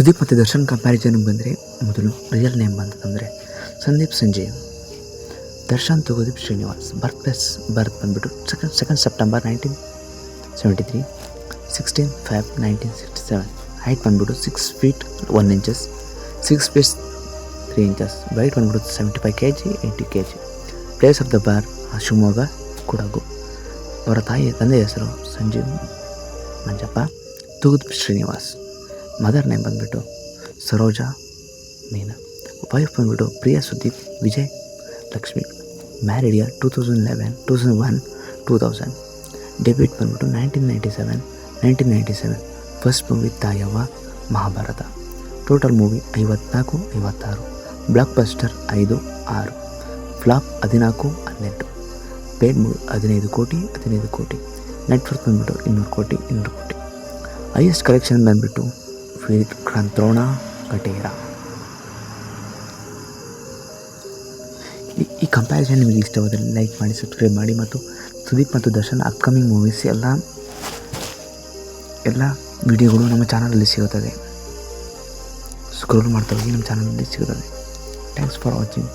ಸುದೀಪ್ ಮತ್ತು ದರ್ಶನ್ ಕಂಪ್ಯಾರಿಸನ್ ಬಂದರೆ ಮೊದಲು ರಿಯಲ್ ನೇಮ್ ಬಂತಂದರೆ Sandeep Sanjay Darshan Thoogudeep Srinivas birth place birth ಬಂದುಬಿಟ್ಟು second second September nineteen seventy three sixteen five nineteen sixty seven height ಬಂದ್ಬಿಟ್ಟು six feet one inches six feet three inches weight ಬಂದ್ಬಿಟ್ಟು seventy five K G eighty K G place of the birth Shivamogga, Kodagu. ಅವರ ತಾಯಿ ತಂದೆಯ ಹೆಸರು Sanjeev Manjappa, Thoogud Srinivas. Mother name ಬಂದುಬಿಟ್ಟು Saroja Meena. Wife ಬಂದ್ಬಿಟ್ಟು Priya Sudeep, Vijay Lakshmi. Married year two thousand eleven two thousand one two thousand debut ಬಂದುಬಿಟ್ಟು nineteen ninety seven nineteen ninety seven first movie Tayavva Mahabharata. Total movie ಐವತ್ನಾಲ್ಕು, ಐವತ್ತಾರು. Block buster ಐದು, ಆರು. Flap ಹದಿನಾಲ್ಕು ಹನ್ನೆರಡು paid movie ಹದಿನೈದು ಕೋಟಿ ಹದಿನೈದು ಕೋಟಿ. ನೆಟ್ವರ್ಕ್ ಬಂದ್ಬಿಟ್ಟು ಇನ್ನೂರು ಕೋಟಿ ಇನ್ನೂರು ಕೋಟಿ. ಹೈಯೆಸ್ಟ್ ಕಲೆಕ್ಷನ್ ಬಂದ್ಬಿಟ್ಟು ವಿಕ್ರಾಂತ್ರೋಣ ಕಟೇರ ಈ ಈ ಕಂಪ್ಯಾರಿಸನ್ ನಿಮಗೆ ಇಷ್ಟವಾದರೆ ಲೈಕ್ ಮಾಡಿ ಸಬ್ಸ್ಕ್ರೈಬ್ ಮಾಡಿ ಮತ್ತು ಸುದೀಪ್ ಮತ್ತು ದರ್ಶನ್ ಅಪ್ಕಮಿಂಗ್ ಮೂವೀಸ್ ಎಲ್ಲ ಎಲ್ಲ ವಿಡಿಯೋಗಳು ನಮ್ಮ ಚಾನಲಲ್ಲಿ ಸಿಗುತ್ತದೆ. ಸ್ಕ್ರೋಲ್ ಮಾಡ್ತಾ ಹೋಗಿ ನಮ್ಮ ಚಾನಲಲ್ಲಿ ಸಿಗುತ್ತದೆ. Thanks for watching